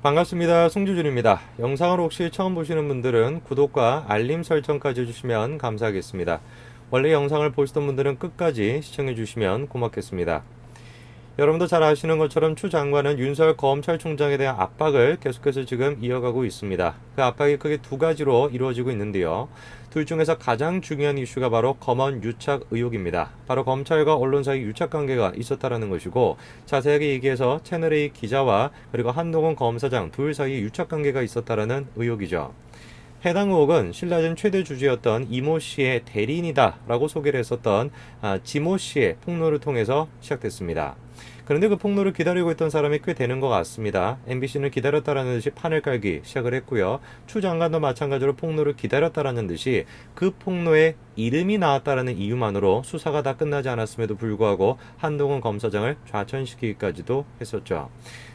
반갑습니다. 송주준입니다. 영상을 혹시 처음 보시는 분들은 구독과 알림 설정까지 해주시면 감사하겠습니다. 원래 영상을 보시던 분들은 끝까지 시청해 주시면 고맙겠습니다. 여러분도 잘 아시는 것처럼 추 장관은 윤석열 검찰총장에 대한 압박을 계속해서 지금 이어가고 있습니다. 그 압박이 크게 두 가지로 이루어지고 있는데요. 둘 중에서 가장 중요한 이슈가 바로 검언 유착 의혹입니다. 바로 검찰과 언론 사이 유착 관계가 있었다라는 것이고 자세하게 얘기해서 채널A 기자와 그리고 한동훈 검사장 둘 사이에 유착 관계가 있었다라는 의혹이죠. 해당 의혹은 신라젠 최대 주주였던 이모 씨의 대리인이다라고 소개를 했었던 아, 지모 씨의 폭로를 통해서 시작됐습니다. 그런데 그 폭로를 기다리고 있던 사람이 꽤 되는 것 같습니다. MBC는 기다렸다라는 듯이 판을 깔기 시작을 했고요. 추 장관도 마찬가지로 폭로를 기다렸다라는 듯이 그 폭로에 이름이 나왔다라는 이유만으로 수사가 다 끝나지 않았음에도 불구하고 한동훈 검사장을 좌천시키기까지도 했었죠.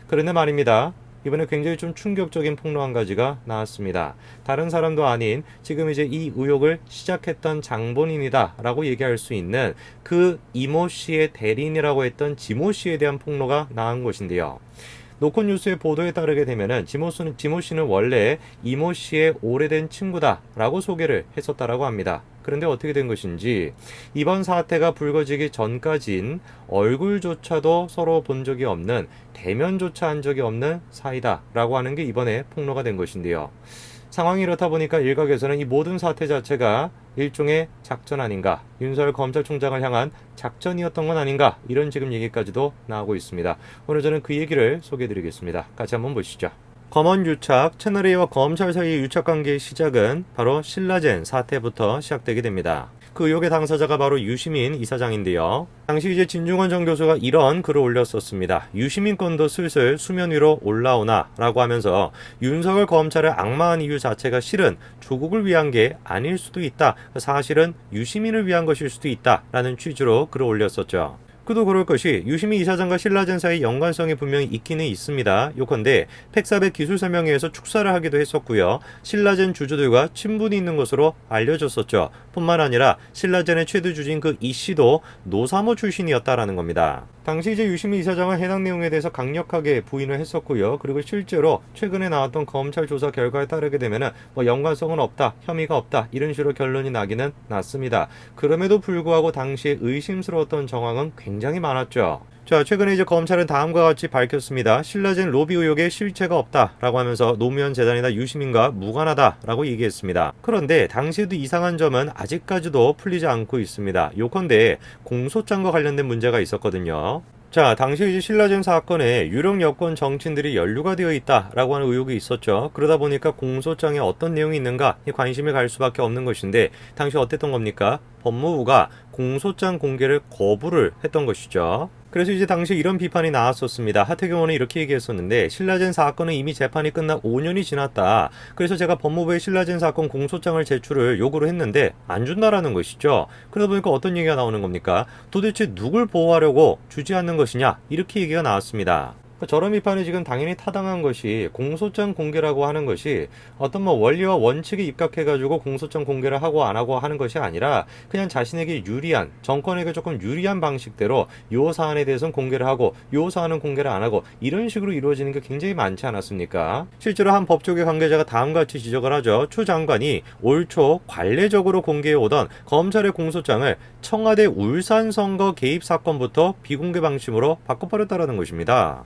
그런데 말입니다. 이번에 굉장히 좀 충격적인 폭로 한 가지가 나왔습니다. 다른 사람도 아닌 지금 이제 이 의혹을 시작했던 장본인이다라고 얘기할 수 있는 그 이모 씨의 대리인이라고 했던 지모 씨에 대한 폭로가 나온 것인데요. 노컷 뉴스의 보도에 따르게 되면은 지모 씨는, 지모 씨는 원래 이모 씨의 오래된 친구다라고 소개를 했었다라고 합니다. 그런데 어떻게 된 것인지 이번 사태가 불거지기 전까진 얼굴조차도 서로 본 적이 없는 대면조차 한 적이 없는 사이다라고 하는 게 이번에 폭로가 된 것인데요. 상황이 이렇다 보니까 일각에서는 이 모든 사태 자체가 일종의 작전 아닌가, 윤석열 검찰총장을 향한 작전이었던 건 아닌가, 이런 지금 얘기까지도 나오고 있습니다. 오늘 저는 그 얘기를 소개해 드리겠습니다. 같이 한번 보시죠. 검언 유착, 채널A와 검찰 사이의 유착 관계의 시작은 바로 신라젠 사태부터 시작되게 됩니다. 그 의혹의 당사자가 바로 유시민 이사장인데요. 당시 이제 진중원 전 교수가 이런 글을 올렸었습니다. 유시민 건도 슬슬 수면 위로 올라오나 라고 하면서 윤석열 검찰을 악마한 이유 자체가 실은 조국을 위한 게 아닐 수도 있다. 사실은 유시민을 위한 것일 수도 있다. 라는 취지로 글을 올렸었죠. 그도 그럴 것이 유시민 이사장과 신라젠 사이 연관성이 분명히 있기는 있습니다. 요컨대 팩사백 기술 설명회에서 축사를 하기도 했었고요. 신라젠 주주들과 친분이 있는 것으로 알려졌었죠. 뿐만 아니라 신라젠의 최대 주주인 그 이 씨도 노사모 출신이었다라는 겁니다. 당시 이제 유시민 이사장은 해당 내용에 대해서 강력하게 부인을 했었고요. 그리고 실제로 최근에 나왔던 검찰 조사 결과에 따르게 되면은 뭐 연관성은 없다, 혐의가 없다 이런 식으로 결론이 나기는 났습니다. 그럼에도 불구하고 당시에 의심스러웠던 정황은 굉장히 많았죠. 자, 최근에 이제 검찰은 다음과 같이 밝혔습니다. 신라젠 로비 의혹에 실체가 없다라고 하면서 노무현 재단이나 유시민과 무관하다라고 얘기했습니다. 그런데 당시에도 이상한 점은 아직까지도 풀리지 않고 있습니다. 요컨대 공소장과 관련된 문제가 있었거든요. 자, 당시 이제 신라젠 사건에 유력 여권 정치인들이 연루가 되어 있다라고 하는 의혹이 있었죠. 그러다 보니까 공소장에 어떤 내용이 있는가 관심이 갈 수밖에 없는 것인데 당시 어땠던 겁니까? 법무부가 공소장 공개를 거부를 했던 것이죠. 그래서 이제 당시 이런 비판이 나왔었습니다. 하태경 의원은 이렇게 얘기했었는데 신라젠 사건은 이미 재판이 끝나 5년이 지났다. 그래서 제가 법무부에 신라젠 사건 공소장을 제출을 요구를 했는데 안 준다라는 것이죠. 그러다 보니까 어떤 얘기가 나오는 겁니까? 도대체 누굴 보호하려고 주지 않는 것이냐? 이렇게 얘기가 나왔습니다. 저런 비판이 지금 당연히 타당한 것이 공소장 공개라고 하는 것이 어떤 뭐 원리와 원칙에 입각해가지고 공소장 공개를 하고 안 하고 하는 것이 아니라 그냥 자신에게 유리한 정권에게 조금 유리한 방식대로 요 사안에 대해서는 공개를 하고 요 사안은 공개를 안 하고 이런 식으로 이루어지는 게 굉장히 많지 않았습니까? 실제로 한 법조계 관계자가 다음과 같이 지적을 하죠. 추 장관이 올 초 관례적으로 공개해 오던 검찰의 공소장을 청와대 울산 선거 개입 사건부터 비공개 방침으로 바꿔버렸다라는 것입니다.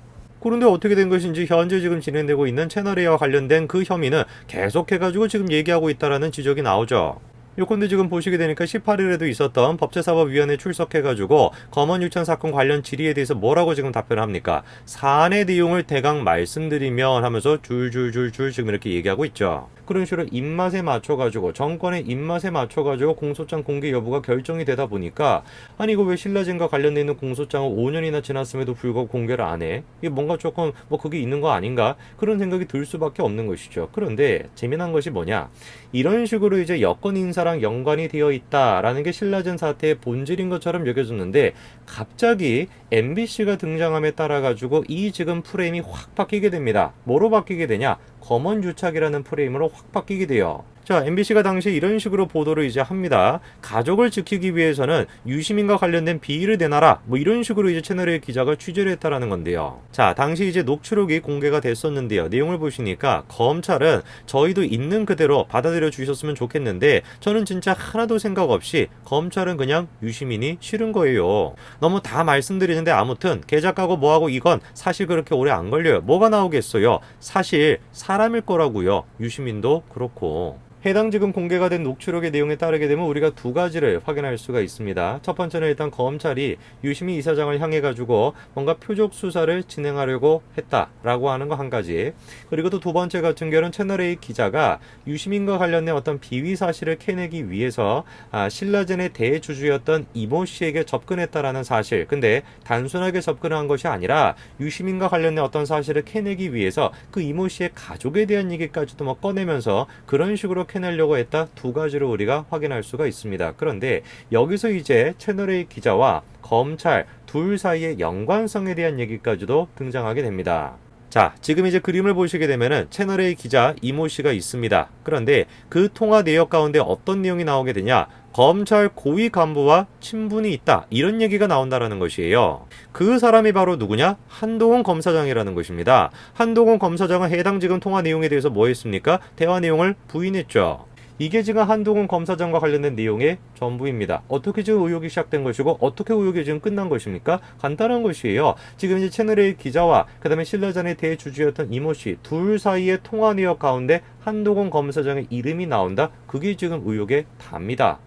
그런데 어떻게 된 것인지 현재 지금 진행되고 있는 채널A와 관련된 그 혐의는 계속해가지고 지금 얘기하고 있다라는 지적이 나오죠. 요건데 지금 보시게 되니까 18일에도 있었던 법제사법위원회 출석해가지고 검언 유착 사건 관련 질의에 대해서 뭐라고 지금 답변을 합니까? 사안의 내용을 대강 말씀드리면 하면서 줄줄줄줄 지금 이렇게 얘기하고 있죠. 그런 식으로 입맛에 맞춰가지고 정권의 입맛에 맞춰가지고 공소장 공개 여부가 결정이 되다 보니까 아니 이거 왜 신라젠과 관련돼 있는 공소장은 5년이나 지났음에도 불구하고 공개를 안 해? 이게 뭔가 조금 뭐 그게 있는 거 아닌가? 그런 생각이 들 수밖에 없는 것이죠. 그런데 재미난 것이 뭐냐? 이런 식으로 이제 여권 인사 랑 연관이 되어 있다라는 게 신라젠 사태의 본질인 것처럼 여겨졌는데 갑자기 MBC가 등장함에 따라 가지고 이 지금 프레임이 확 바뀌게 됩니다. 뭐로 바뀌게 되냐? 검언 유착이라는 프레임으로 확 바뀌게 돼요. 자, MBC가 당시 이런 식으로 보도를 이제 합니다. 가족을 지키기 위해서는 유시민과 관련된 비위를 내놔라. 뭐 이런 식으로 이제 채널의 기자가 취재를 했다라는 건데요. 자, 당시 이제 녹취록이 공개가 됐었는데요. 내용을 보시니까 검찰은 저희도 있는 그대로 받아들여 주셨으면 좋겠는데 저는 진짜 하나도 생각 없이 검찰은 그냥 유시민이 싫은 거예요. 너무 다 말씀드리는데 아무튼 계작하고 뭐하고 이건 사실 그렇게 오래 안 걸려요. 뭐가 나오겠어요? 사실 사람일 거라고요. 유시민도 그렇고. 해당 지금 공개가 된 녹취록의 내용에 따르게 되면 우리가 두 가지를 확인할 수가 있습니다. 첫 번째는 일단 검찰이 유시민 이사장을 향해 가지고 뭔가 표적 수사를 진행하려고 했다라고 하는 거 한 가지. 그리고 또 두 번째 같은 경우는 채널A 기자가 유시민과 관련된 어떤 비위 사실을 캐내기 위해서 아, 신라젠의 대주주였던 이모 씨에게 접근했다라는 사실. 근데 단순하게 접근한 것이 아니라 유시민과 관련된 어떤 사실을 캐내기 위해서 그 이모 씨의 가족에 대한 얘기까지도 뭐 꺼내면서 그런 식으로 캐내려고 했다 두 가지로 우리가 확인할 수가 있습니다. 그런데 여기서 이제 채널A 기자와 검찰 둘 사이의 연관성에 대한 얘기까지도 등장하게 됩니다. 자, 지금 이제 그림을 보시게 되면은 채널A 기자 이모 씨가 있습니다. 그런데 그 통화 내역 가운데 어떤 내용이 나오게 되냐? 검찰 고위 간부와 친분이 있다. 이런 얘기가 나온다라는 것이에요. 그 사람이 바로 누구냐? 한동훈 검사장이라는 것입니다. 한동훈 검사장은 해당 지금 통화 내용에 대해서 뭐 했습니까? 대화 내용을 부인했죠. 이게 지금 한동훈 검사장과 관련된 내용의 전부입니다. 어떻게 지금 의혹이 시작된 것이고 어떻게 의혹이 지금 끝난 것입니까? 간단한 것이에요. 지금 이제 채널A 기자와 그다음에 신라전의 대주주였던 이모 씨 둘 사이의 통화 내역 가운데 한동훈 검사장의 이름이 나온다. 그게 지금 의혹의 답니다.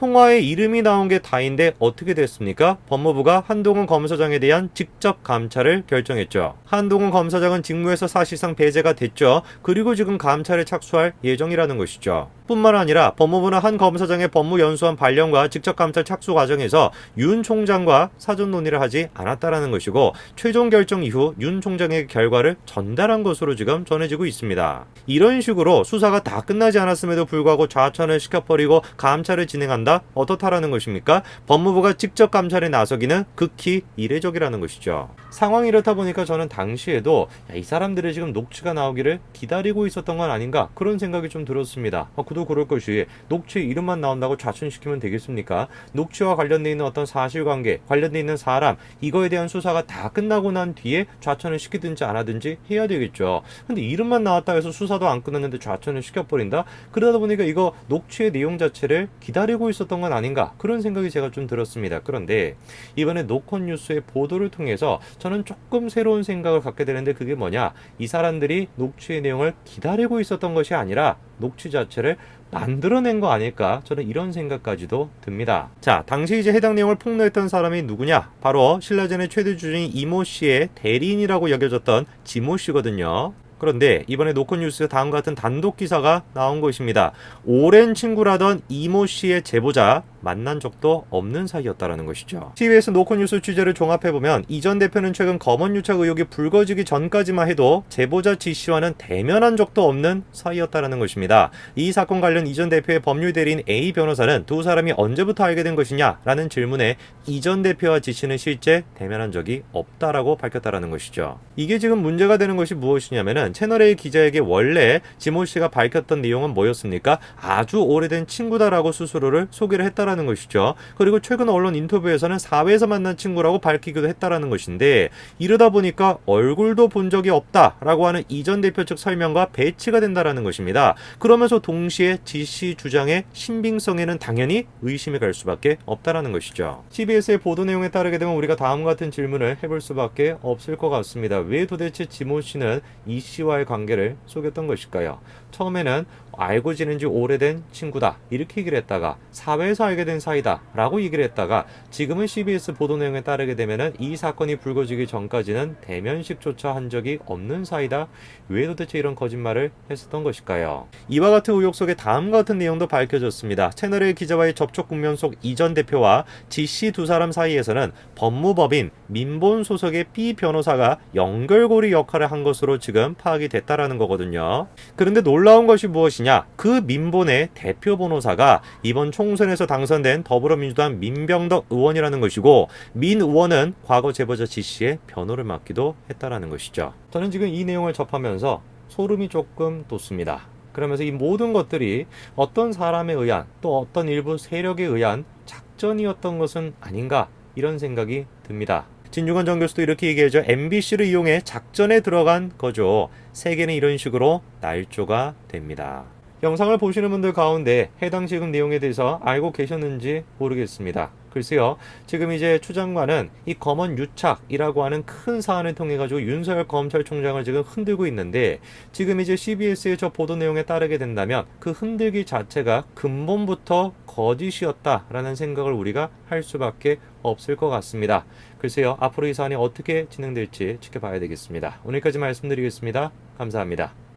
통화에 이름이 나온 게 다인데 어떻게 됐습니까? 법무부가 한동훈 검사장에 대한 직접 감찰을 결정했죠. 한동훈 검사장은 직무에서 사실상 배제가 됐죠. 그리고 지금 감찰에 착수할 예정이라는 것이죠. 뿐만 아니라 법무부는 한 검사장의 법무연수원 발령과 직접 감찰 착수 과정에서 윤 총장과 사전 논의를 하지 않았다라는 것이고 최종 결정 이후 윤 총장의 결과를 전달한 것으로 지금 전해지고 있습니다. 이런 식으로 수사가 다 끝나지 않았음에도 불구하고 좌천을 시켜버리고 감찰을 진행한다? 어떻다라는 것입니까? 법무부가 직접 감찰에 나서기는 극히 이례적이라는 것이죠. 상황이 이렇다 보니까 저는 당시에도 야, 이 사람들의 지금 녹취가 나오기를 기다리고 있었던 건 아닌가 그런 생각이 좀 들었습니다. 아, 그도 그럴 것이 녹취 이름만 나온다고 좌천시키면 되겠습니까? 녹취와 관련돼 있는 어떤 사실관계, 관련돼 있는 사람 이거에 대한 수사가 다 끝나고 난 뒤에 좌천을 시키든지 안 하든지 해야 되겠죠. 근데 이름만 나왔다 해서 수사도 안 끝났는데 좌천을 시켜버린다? 그러다 보니까 이거 녹취의 내용 자체를 기다리고 있었 던 건 아닌가 그런 생각이 제가 좀 들었습니다. 그런데 이번에 노컷 뉴스의 보도를 통해서 저는 조금 새로운 생각을 갖게 되는데 그게 뭐냐? 이 사람들이 녹취의 내용을 기다리고 있었던 것이 아니라 녹취 자체를 만들어낸 거 아닐까? 저는 이런 생각까지도 듭니다. 자, 당시 이제 해당 내용을 폭로했던 사람이 누구냐? 바로 신라젠의 최대 주주인 이모 씨의 대리인이라고 여겨졌던 지모 씨거든요. 그런데 이번에 노컷뉴스에 다음과 같은 단독 기사가 나온 것입니다. 오랜 친구라던 이모 씨의 제보자 만난 적도 없는 사이였다라는 것이죠. TBS 노컷뉴스 취재를 종합해보면 이 전 대표는 최근 검언 유착 의혹이 불거지기 전까지만 해도 제보자 지 씨와는 대면한 적도 없는 사이였다라는 것입니다. 이 사건 관련 이 전 대표의 법률 대리인 A 변호사는 두 사람이 언제부터 알게 된 것이냐라는 질문에 이 전 대표와 지 씨는 실제 대면한 적이 없다라고 밝혔다라는 것이죠. 이게 지금 문제가 되는 것이 무엇이냐면은 채널A 기자에게 원래 지모 씨가 밝혔던 내용은 뭐였습니까? 아주 오래된 친구다라고 스스로를 소개를 했다라는 것이죠. 그리고 최근 언론 인터뷰에서는 사회에서 만난 친구라고 밝히기도 했다라는 것인데 이러다 보니까 얼굴도 본 적이 없다라고 하는 이전 대표 측 설명과 배치가 된다라는 것입니다. 그러면서 동시에 지씨 주장의 신빙성에는 당연히 의심이 갈 수밖에 없다라는 것이죠. CBS의 보도 내용에 따르게 되면 우리가 다음과 같은 질문을 해볼 수밖에 없을 것 같습니다. 왜 도대체 지모 씨는 이 씨와의 관계를 속였던 것일까요? 처음에는 알고 지낸 지 오래된 친구다 이렇게 얘기를 했다가 사회에서 알게 된 사이다 라고 얘기를 했다가 지금은 CBS 보도 내용에 따르게 되면은 이 사건이 불거지기 전까지는 대면식조차 한 적이 없는 사이다. 왜 도대체 이런 거짓말을 했었던 것일까요? 이와 같은 의혹 속에 다음과 같은 내용도 밝혀졌습니다. 채널의 기자와의 접촉 국면 속 이전 대표와 지씨 두 사람 사이에서는 법무법인 민본 소속의 B 변호사가 연결고리 역할을 한 것으로 지금 파악이 됐다라는 거거든요. 그런데 놀라운 것이 무엇이냐? 그 민본의 대표 변호사가 이번 총선에서 당선된 더불어민주당 민병덕 의원이라는 것이고 민 의원은 과거 제보자 지 씨의 변호를 맡기도 했다라는 것이죠. 저는 지금 이 내용을 접하면서 소름이 조금 돋습니다. 그러면서 이 모든 것들이 어떤 사람에 의한 또 어떤 일부 세력에 의한 작전이었던 것은 아닌가 이런 생각이 듭니다. 진중권 전 교수도 이렇게 얘기하죠. MBC를 이용해 작전에 들어간 거죠. 세계는 이런 식으로 날조가 됩니다. 영상을 보시는 분들 가운데 해당 지금 내용에 대해서 알고 계셨는지 모르겠습니다. 글쎄요, 지금 이제 추 장관은 이 검언 유착이라고 하는 큰 사안을 통해 가지고 윤석열 검찰총장을 지금 흔들고 있는데 지금 이제 CBS의 저 보도 내용에 따르게 된다면 그 흔들기 자체가 근본부터 거짓이었다라는 생각을 우리가 할 수밖에 없을 것 같습니다. 글쎄요, 앞으로 이 사안이 어떻게 진행될지 지켜봐야 되겠습니다. 오늘까지 말씀드리겠습니다. 감사합니다.